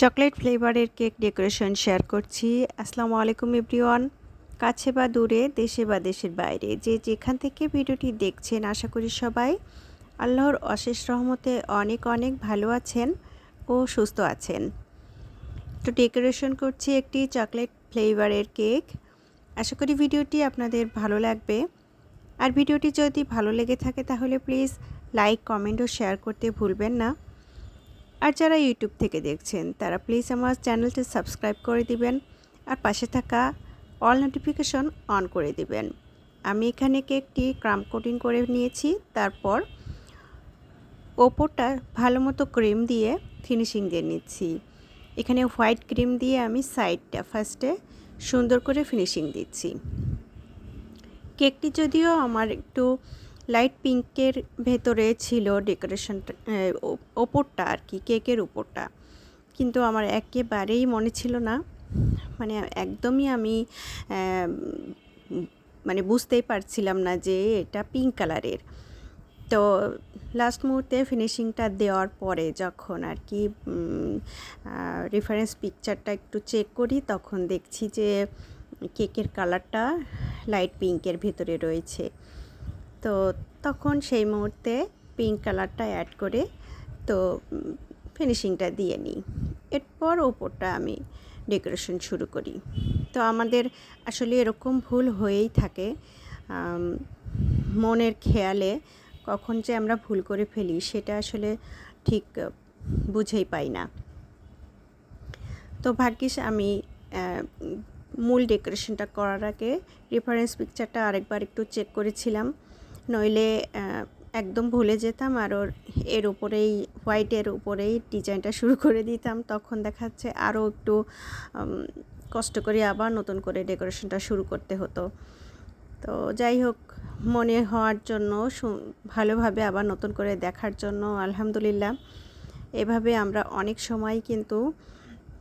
Chocolate ফ্লেভারের cake decoration share করছি। আসসালামু আলাইকুম এভরিওয়ান। কাছে বা দূরে, দেশে বা দেশের বাইরে, যে যেখান থেকে ভিডিওটি দেখছেন, আশা করি সবাই আল্লাহর অশেষ রহমতে অনেক অনেক ভালো আছেন ও সুস্থ আছেন। তো ডেকোরেশন করছি একটি চকলেট ফ্লেভারের কেক। আশা করি ভিডিওটি আপনাদের ভালো লাগবে। আর ভিডিওটি যদি ভালো লেগে থাকে, তাহলে প্লিজ লাইক, কমেন্ট ও শেয়ার করতে ভুলবেন না। আর যারা ইউটিউব থেকে দেখছেন, তারা প্লিজ আমার চ্যানেলটি সাবস্ক্রাইব করে দিবেন আর পাশে থাকা অল নোটিফিকেশন অন করে দিবেন। আমি এখানে কেকটি ক্রাম কোটিং করে নিয়েছি, তারপর ওপরটা ভালো মতো ক্রিম দিয়ে ফিনিশিং দিয়ে নিচ্ছি। এখানে হোয়াইট ক্রিম দিয়ে আমি সাইডটা ফার্স্টে সুন্দর করে ফিনিশিং দিচ্ছি। কেকটি যদিও আমার একটু লাইট পিঙ্কের ভেতরে ছিল ডেকোরেশনটা ওপরটা আর কি, কেকের উপরটা কিন্তু আমার একেবারেই মনে ছিল না মানে একদমই আমি মানে বুঝতেই পারছিলাম না যে এটা পিঙ্ক কালারের। তো লাস্ট মুহূর্তে ফিনিশিংটা দেওয়ার পরে যখন আর কি রেফারেন্স পিকচারটা একটু চেক করি, তখন দেখছি যে কেকের কালারটা লাইট পিঙ্কের ভেতরে রয়েছে। তো তখন সেই মুহূর্তে পিঙ্ক কালারটা অ্যাড করে তো ফিনিশিংটা দিয়ে নিই। এরপর ওপরটা আমি ডেকোরেশন শুরু করি। তো আমাদের আসলে এরকম ভুল হয়েই থাকে। মনের খেয়ালে কখন যে আমরা ভুল করে ফেলি সেটা আসলে ঠিক বুঝেই পাই না। তো ভাগ্যিস আমি মূল ডেকোরেশনটা করার আগে রেফারেন্স পিকচারটা আরেকবার একটু চেক করেছিলাম। নইলে একদম ভুলে যেতাম আর ওর এর উপরেই হোয়াইটের উপরেই ডিজাইনটা শুরু করে দিতাম। তখন দেখাচ্ছে আরও একটু কষ্ট করে আবার নতুন করে ডেকোরেশনটা শুরু করতে হতো। তো যাই হোক, মনে হওয়ার জন্য ভালোভাবে আবার নতুন করে দেখার জন্য আলহামদুলিল্লাহ। এভাবে আমরা অনেক সময় কিন্তু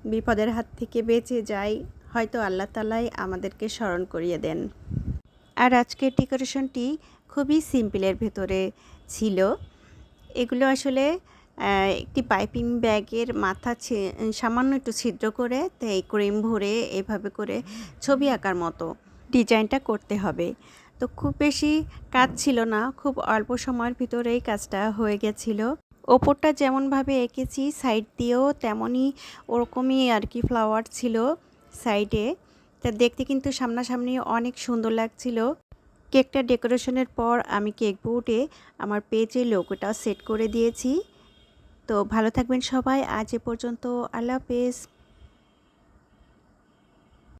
বিপদের হাত থেকে বেঁচে যাই। হয়তো আল্লাহ তালাই আমাদেরকে স্মরণ করিয়ে দেন। আর আজকের ডেকোরেশনটি খুবই সিম্পলের ভেতরে ছিল। এগুলো আসলে একটি পাইপিং ব্যাগের মাথা সামান্য একটু ছিদ্র করে, তাই ক্রিম ভরে এভাবে করে ছবি আঁকার মতো ডিজাইনটা করতে হবে। তো খুব বেশি কাজ ছিল না, খুব অল্প সময়ের ভিতরেই কাজটা হয়ে গেছিল। ওপরটা যেমনভাবে এঁকেছি, সাইড দিয়েও তেমনই ওরকমই আর কি ফ্লাওয়ার ছিল সাইডে। তা দেখতে কিন্তু সামনাসামনি অনেক সুন্দর লাগছিল। কেকটা ডেকোরেশনের পর আমি কেক বোর্ডে আমার পেজে লোগোটা সেট করে দিয়েছি। তো ভালো থাকবেন সবাই। আজ এ পর্যন্ত আল্লাহ হাফেজ।